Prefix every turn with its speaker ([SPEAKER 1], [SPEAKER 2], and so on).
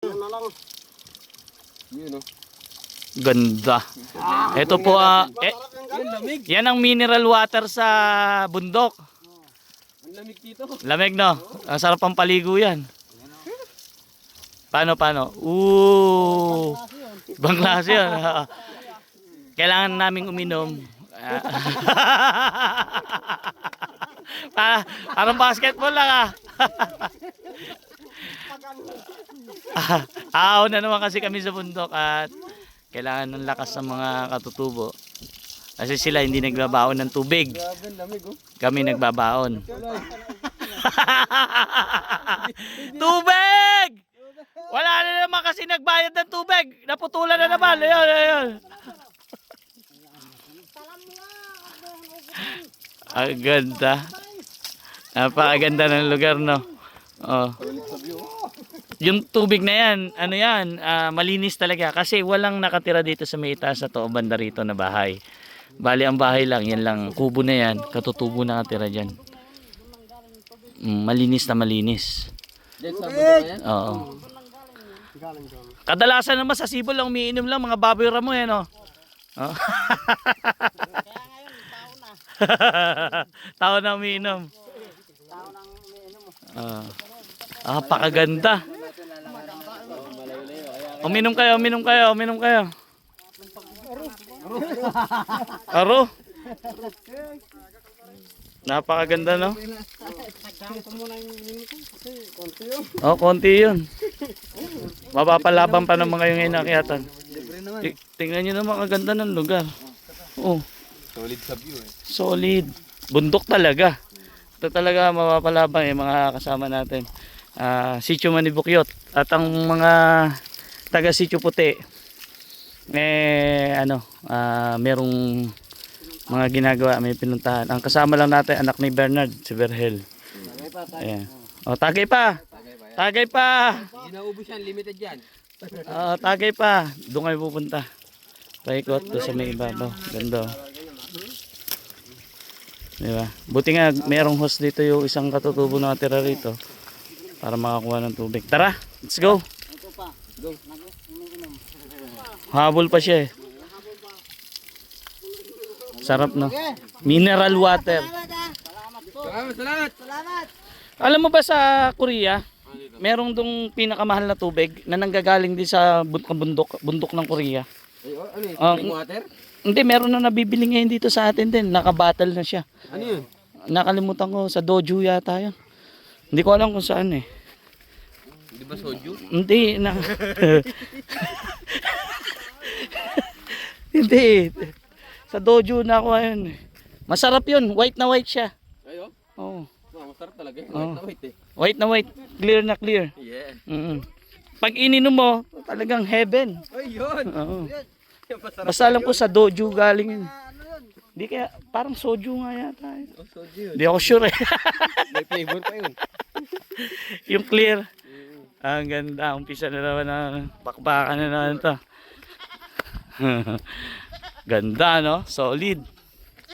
[SPEAKER 1] Ano na lang.
[SPEAKER 2] Yun oh.
[SPEAKER 3] Ganda. Ito po, ah, eh,
[SPEAKER 2] Yan, lamig.
[SPEAKER 3] yan ang mineral water sa bundok.
[SPEAKER 2] Ang lamig dito.
[SPEAKER 3] Lamig no? Ang sarap ang paligo yan. Paano, paano? Ooh. Ibang klase yun. Kailangan naming uminom. Pa- parang basketball lang ah. Aaw na naman kasi kami sa bundok at kailangan ng lakas ng mga katutubo. Kasi sila hindi nagbabaon ng tubig. Kami nagbabaon. tubig! Wala na naman kasi nagbayad ng tubig. Naputulan na naman. Ayun, ayun. Ang ganda. Napakaganda ng lugar, no? Oh. Yung tubig na yan, ano yan, ah, malinis talaga. Kasi walang nakatira dito sa may itaas na to, banda rito na bahay. Bali, ang bahay lang, yan lang, kubo na yan, katutubo nakatira dyan. Mm, malinis na malinis.
[SPEAKER 2] Na.
[SPEAKER 3] Oo. Kadalasan naman sa sibol lang umiinom lang mga baboy ramo yan oh. Oh. Tao na umiinom. Ah. Ah, pakaganda. Uminom kayo, uminom kayo, uminom kayo. Aro. Napakaganda no? Oh, konti yun. Mapapalaban pa ng mga yung inakyatan.
[SPEAKER 2] Naman.
[SPEAKER 3] Tingnan nyo naman kaganda ng lugar. Oh,
[SPEAKER 2] Solid sa view eh.
[SPEAKER 3] solid. Bundok talaga. Ito talaga mapapalabang yung mga kasama natin. Ah, Sitio Manibukyot. At ang mga taga Sitio Puti, eh, ano, ah, merong mga ginagawa, may pinuntahan. Ang kasama lang natin, anak ni Bernard, si Berhel. Ayan. O, tagay pa! Tagay pa!
[SPEAKER 2] Hindi na ubus yan, limited yan.
[SPEAKER 3] Ah, tagay pa. Doon kayo pupunta. Paikot doon sa may ibabaw. Ganda. oh. Di ba? Buti nga merong host dito yung isang katutubo na natira rito para makakuha ng tubig. Tara, let's go. Habol pa siya eh. Sarap no? Mineral water.
[SPEAKER 2] Salamat, salamat.
[SPEAKER 1] Salamat.
[SPEAKER 3] Alam mo ba sa Korea, merong dong pinakamahal na tubig na nanggagaling din sa bun- bundok, bundok ng Korea.
[SPEAKER 2] Ay, oh, ano yun?
[SPEAKER 3] Ah,
[SPEAKER 2] water?
[SPEAKER 3] Hindi, meron na nabibili ngayon dito sa atin din. Nakabattle na siya.
[SPEAKER 2] Ano yun?
[SPEAKER 3] Nakalimutan ko sa dojo yata yun. Hindi ko alam kung saan eh.
[SPEAKER 2] Di ba soju?
[SPEAKER 3] Hindi na. Hindi. Sa dojo na ako ayun. eh. Masarap yun. White na white siya.
[SPEAKER 2] Ay, oh.
[SPEAKER 3] Oh.
[SPEAKER 2] Masarap talaga. eh.
[SPEAKER 3] Oh.
[SPEAKER 2] Wait na wait eh.
[SPEAKER 3] White na white. Clear na clear.
[SPEAKER 2] Yeah.
[SPEAKER 3] Mm Pag ininom mo, talagang heaven.
[SPEAKER 2] Ay, yun.
[SPEAKER 3] Oo.
[SPEAKER 2] Masarap.
[SPEAKER 3] Basta alam ko sa dojo galing yun. Hindi kaya, parang soju nga yata.
[SPEAKER 2] Oh, soju yun.
[SPEAKER 3] Hindi ako sure eh.
[SPEAKER 2] May flavor pa yun.
[SPEAKER 3] yung clear. Ang ganda. Umpisa na naman na pakpakan na naman to. ganda no? Solid.